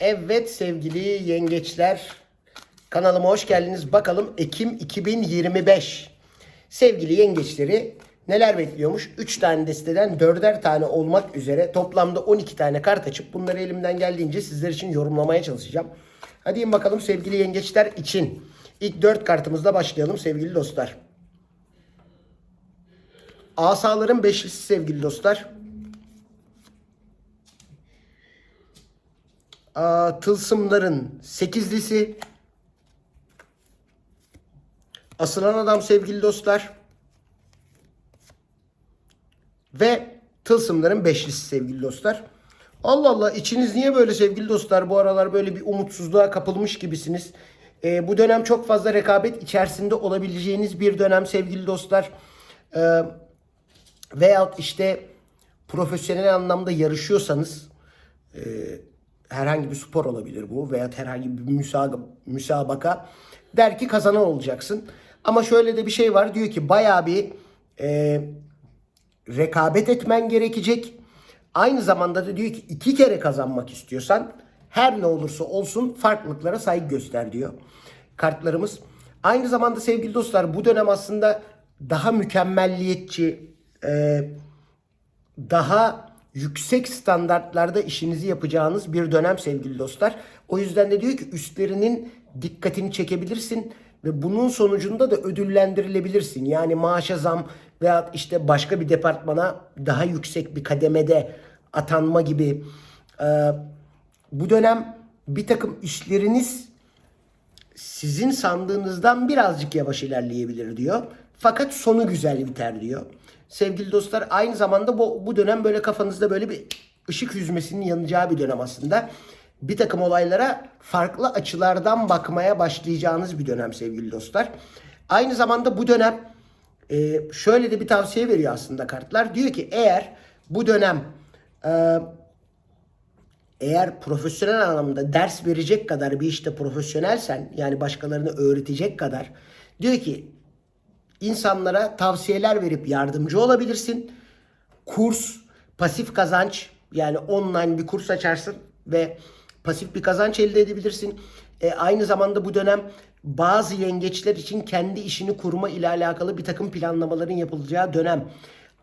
Evet sevgili yengeçler kanalıma hoş geldiniz. Bakalım Ekim 2025 sevgili yengeçleri neler bekliyormuş? 3 tane desteden 4'er tane olmak üzere toplamda 12 tane kart açıp bunları elimden geldiğince sizler için yorumlamaya çalışacağım. Hadi bakalım sevgili yengeçler için. İlk 4 kartımızla başlayalım sevgili dostlar. Asaların beşlisi sevgili dostlar. Aa, tılsımların sekizlisi. Asılan adam sevgili dostlar. Ve tılsımların beşlisi sevgili dostlar. Allah Allah içiniz niye böyle sevgili dostlar bu aralar böyle bir umutsuzluğa kapılmış gibisiniz. Ee, bu dönem çok fazla rekabet içerisinde olabileceğiniz bir dönem sevgili dostlar. Ee, veyahut işte profesyonel anlamda yarışıyorsanız e, herhangi bir spor olabilir bu veya herhangi bir müsabaka, der ki kazanan olacaksın. Ama şöyle de bir şey var diyor ki bayağı bir e, rekabet etmen gerekecek. Aynı zamanda da diyor ki iki kere kazanmak istiyorsan her ne olursa olsun farklılıklara saygı göster diyor kartlarımız. Aynı zamanda sevgili dostlar bu dönem aslında daha mükemmelliyetçi, e, daha yüksek standartlarda işinizi yapacağınız bir dönem sevgili dostlar. O yüzden de diyor ki üstlerinin dikkatini çekebilirsin ve bunun sonucunda da ödüllendirilebilirsin. Yani maaşa zam veya işte başka bir departmana daha yüksek bir kademede atanma gibi. Ee, bu dönem bir takım işleriniz sizin sandığınızdan birazcık yavaş ilerleyebilir diyor. Fakat sonu güzel biter diyor. Sevgili dostlar aynı zamanda bu, bu dönem böyle kafanızda böyle bir ışık yüzmesinin yanacağı bir dönem aslında. Bir takım olaylara farklı açılardan bakmaya başlayacağınız bir dönem sevgili dostlar. Aynı zamanda bu dönem e, şöyle de bir tavsiye veriyor aslında kartlar. Diyor ki eğer bu dönem e, eğer profesyonel anlamda ders verecek kadar bir işte profesyonelsen yani başkalarını öğretecek kadar diyor ki insanlara tavsiyeler verip yardımcı olabilirsin. Kurs, pasif kazanç yani online bir kurs açarsın ve pasif bir kazanç elde edebilirsin. E, aynı zamanda bu dönem bazı yengeçler için kendi işini kurma ile alakalı bir takım planlamaların yapılacağı dönem.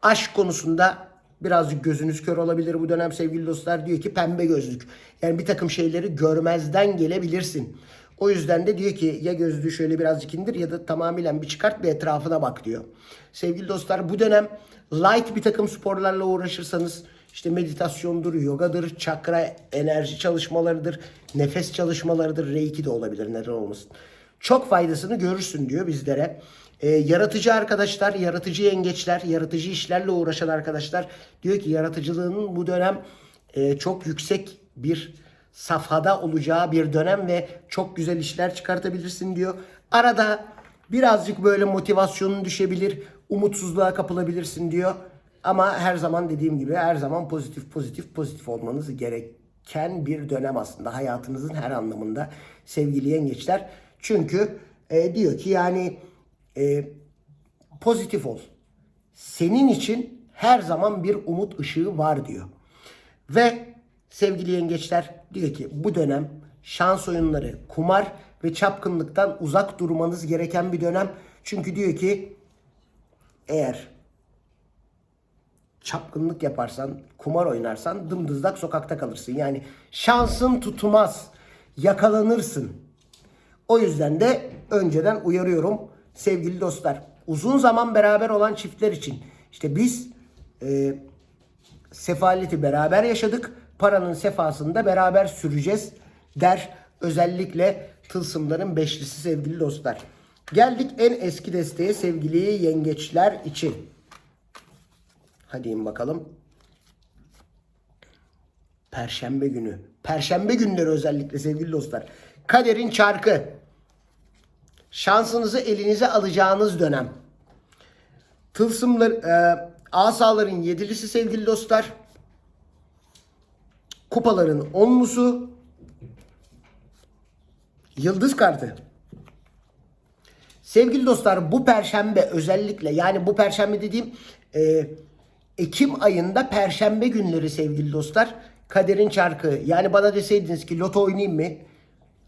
Aşk konusunda birazcık gözünüz kör olabilir bu dönem sevgili dostlar. Diyor ki pembe gözlük. Yani bir takım şeyleri görmezden gelebilirsin. O yüzden de diyor ki ya gözlüğü şöyle birazcık indir ya da tamamen bir çıkart bir etrafına bak diyor. Sevgili dostlar bu dönem light bir takım sporlarla uğraşırsanız işte meditasyondur, yogadır, çakra enerji çalışmalarıdır, nefes çalışmalarıdır, reiki de olabilir neden olmasın. Çok faydasını görürsün diyor bizlere. Ee, yaratıcı arkadaşlar, yaratıcı yengeçler, yaratıcı işlerle uğraşan arkadaşlar diyor ki yaratıcılığının bu dönem e, çok yüksek bir safhada olacağı bir dönem ve çok güzel işler çıkartabilirsin diyor. Arada birazcık böyle motivasyonun düşebilir, umutsuzluğa kapılabilirsin diyor. Ama her zaman dediğim gibi her zaman pozitif pozitif pozitif olmanız gereken bir dönem aslında hayatınızın her anlamında sevgili yengeçler. Çünkü e, diyor ki yani e, pozitif ol. Senin için her zaman bir umut ışığı var diyor. Ve sevgili yengeçler diyor ki bu dönem şans oyunları, kumar ve çapkınlıktan uzak durmanız gereken bir dönem. Çünkü diyor ki eğer çapkınlık yaparsan, kumar oynarsan dımdızlak sokakta kalırsın. Yani şansın tutmaz, yakalanırsın. O yüzden de önceden uyarıyorum sevgili dostlar. Uzun zaman beraber olan çiftler için işte biz e, sefaleti beraber yaşadık. Paranın sefasını da beraber süreceğiz der özellikle tılsımların beşlisi sevgili dostlar. Geldik en eski desteğe sevgili yengeçler için. Hadi in bakalım. Perşembe günü. Perşembe günleri özellikle sevgili dostlar. Kaderin çarkı. Şansınızı elinize alacağınız dönem. Tılsımlar, e, asaların yedilisi sevgili dostlar. Kupaların onlusu. Yıldız kartı. Sevgili dostlar bu perşembe özellikle yani bu perşembe dediğim e, Ekim ayında perşembe günleri sevgili dostlar kaderin çarkı. Yani bana deseydiniz ki loto oynayayım mı?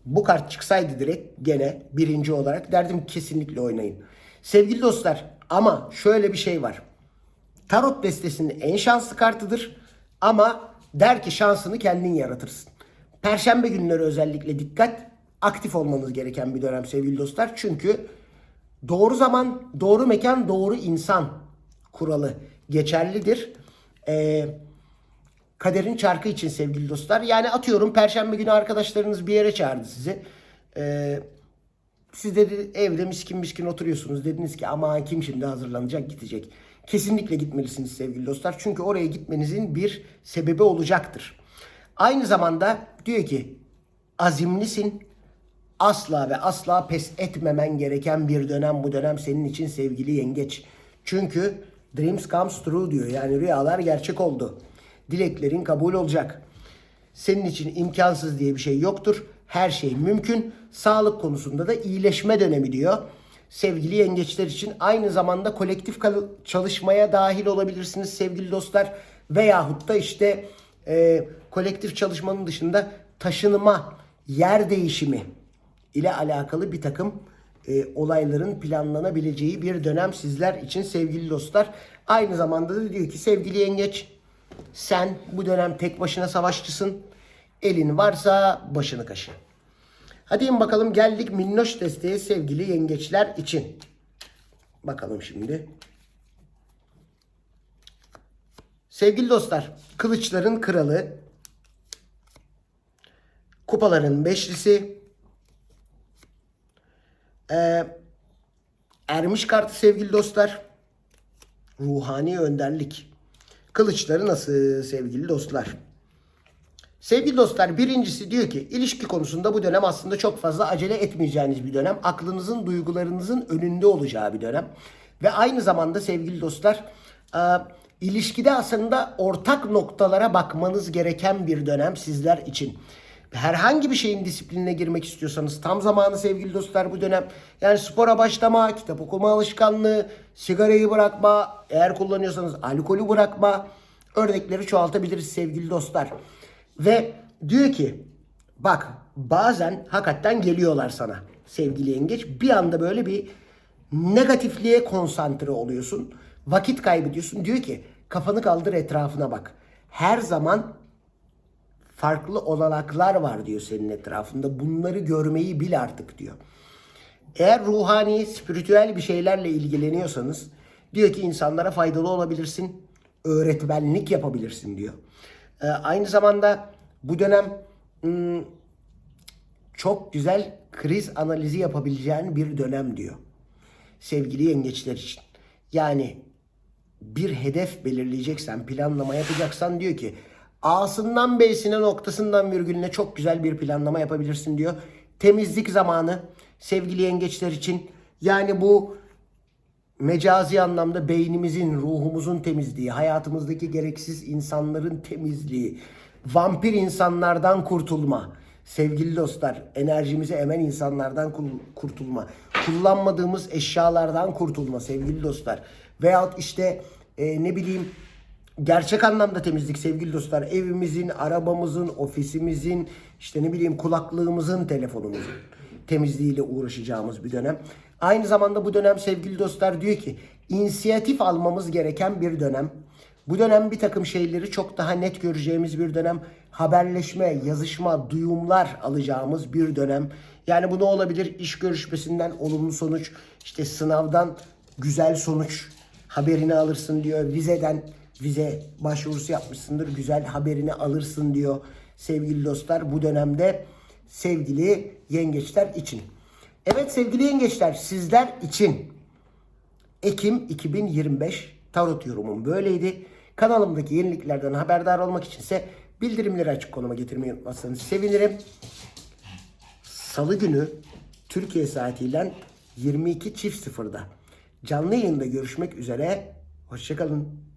Bu kart çıksaydı direkt gene birinci olarak derdim kesinlikle oynayın. Sevgili dostlar ama şöyle bir şey var. Tarot destesinin en şanslı kartıdır ama der ki şansını kendin yaratırsın. Perşembe günleri özellikle dikkat aktif olmanız gereken bir dönem sevgili dostlar. Çünkü doğru zaman, doğru mekan, doğru insan kuralı geçerlidir. Ee, kaderin çarkı için sevgili dostlar. Yani atıyorum perşembe günü arkadaşlarınız bir yere çağırdı sizi. Ee, siz dedi evde miskin miskin oturuyorsunuz. Dediniz ki ama kim şimdi hazırlanacak gidecek. Kesinlikle gitmelisiniz sevgili dostlar. Çünkü oraya gitmenizin bir sebebi olacaktır. Aynı zamanda diyor ki azimlisin. Asla ve asla pes etmemen gereken bir dönem bu dönem senin için sevgili yengeç. Çünkü dreams comes true diyor. Yani rüyalar gerçek oldu. Dileklerin kabul olacak. Senin için imkansız diye bir şey yoktur. Her şey mümkün. Sağlık konusunda da iyileşme dönemi diyor. Sevgili yengeçler için aynı zamanda kolektif çalışmaya dahil olabilirsiniz sevgili dostlar. Veyahut da işte e, kolektif çalışmanın dışında taşınma, yer değişimi ile alakalı bir takım e, olayların planlanabileceği bir dönem sizler için sevgili dostlar. Aynı zamanda da diyor ki sevgili yengeç sen bu dönem tek başına savaşçısın. Elin varsa başını kaşı. Hadi in bakalım geldik minnoş desteğe sevgili yengeçler için. Bakalım şimdi. Sevgili dostlar, kılıçların kralı, kupaların beşlisi, ee, ermiş kartı sevgili dostlar, ruhani önderlik. Kılıçları nasıl sevgili dostlar? Sevgili dostlar birincisi diyor ki ilişki konusunda bu dönem aslında çok fazla acele etmeyeceğiniz bir dönem. Aklınızın duygularınızın önünde olacağı bir dönem. Ve aynı zamanda sevgili dostlar e, ilişkide aslında ortak noktalara bakmanız gereken bir dönem sizler için. Herhangi bir şeyin disiplinine girmek istiyorsanız tam zamanı sevgili dostlar bu dönem. Yani spora başlama, kitap okuma alışkanlığı, sigarayı bırakma, eğer kullanıyorsanız alkolü bırakma örnekleri çoğaltabiliriz sevgili dostlar. Ve diyor ki bak bazen hakikaten geliyorlar sana sevgili yengeç. Bir anda böyle bir negatifliğe konsantre oluyorsun. Vakit kaybediyorsun. Diyor ki kafanı kaldır etrafına bak. Her zaman farklı olanaklar var diyor senin etrafında. Bunları görmeyi bil artık diyor. Eğer ruhani, spiritüel bir şeylerle ilgileniyorsanız diyor ki insanlara faydalı olabilirsin. Öğretmenlik yapabilirsin diyor. Ee, aynı zamanda bu dönem hmm, çok güzel kriz analizi yapabileceğin bir dönem diyor. Sevgili yengeçler için. Yani bir hedef belirleyeceksen, planlama yapacaksan diyor ki A'sından B'sine noktasından virgülüne çok güzel bir planlama yapabilirsin diyor. Temizlik zamanı sevgili yengeçler için. Yani bu mecazi anlamda beynimizin, ruhumuzun temizliği, hayatımızdaki gereksiz insanların temizliği, vampir insanlardan kurtulma. Sevgili dostlar, enerjimizi emen insanlardan kurtulma. Kullanmadığımız eşyalardan kurtulma sevgili dostlar. Veyahut işte e, ne bileyim gerçek anlamda temizlik sevgili dostlar. Evimizin, arabamızın, ofisimizin, işte ne bileyim kulaklığımızın, telefonumuzun temizliğiyle uğraşacağımız bir dönem. Aynı zamanda bu dönem sevgili dostlar diyor ki inisiyatif almamız gereken bir dönem. Bu dönem bir takım şeyleri çok daha net göreceğimiz bir dönem. Haberleşme, yazışma, duyumlar alacağımız bir dönem. Yani bu ne olabilir? İş görüşmesinden olumlu sonuç, işte sınavdan güzel sonuç haberini alırsın diyor. Vizeden vize başvurusu yapmışsındır. Güzel haberini alırsın diyor sevgili dostlar. Bu dönemde sevgili yengeçler için. Evet sevgili yengeçler sizler için Ekim 2025 tarot yorumum böyleydi. Kanalımdaki yeniliklerden haberdar olmak içinse bildirimleri açık konuma getirmeyi unutmazsanız sevinirim. Salı günü Türkiye saatiyle 22 çift sıfırda canlı yayında görüşmek üzere. Hoşçakalın.